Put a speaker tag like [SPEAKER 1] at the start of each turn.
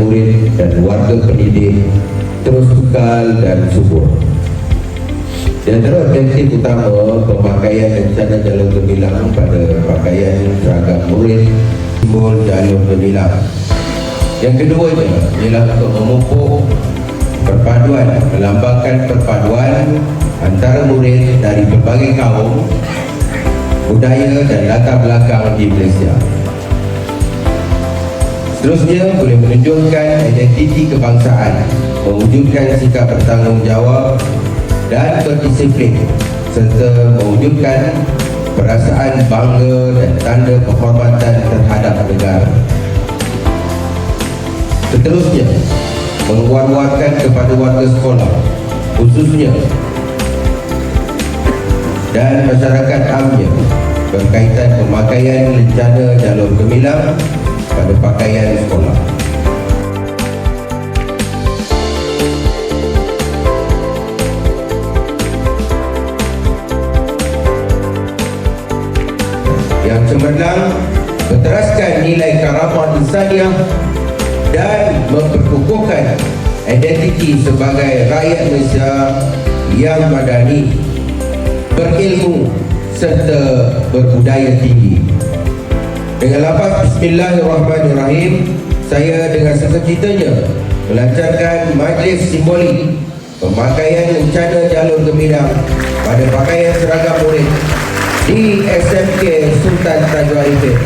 [SPEAKER 1] murid dan warga pendidik terus kekal dan subur. Di antara objektif utama pemakaian rencana jalur gemilang pada pakaian seragam murid simbol jalur gemilang. Yang keduanya ialah untuk memupuk perpaduan, melambangkan perpaduan antara murid dari berbagai kaum, budaya dan latar belakang di Malaysia. Seterusnya boleh menunjukkan identiti kebangsaan, mewujudkan sikap bertanggungjawab dan berdisiplin serta mewujudkan perasaan bangga dan tanda penghormatan terhadap negara. Seterusnya, menguat-uatkan kepada warga sekolah, khususnya dan masyarakat amnya berkaitan pemakaian rencana jalur gemilang pada pakaian sekolah. Yang cemerlang berteraskan nilai karamah insaniah dan memperkukuhkan identiti sebagai rakyat Malaysia yang madani, berilmu serta berbudaya tinggi. Dengan lafaz Bismillahirrahmanirrahim, saya dengan sekecitanya melancarkan majlis simbolik pemakaian rencana jalur gemilang pada pakaian seragam murid di SMK Sultan Tajwa Arifin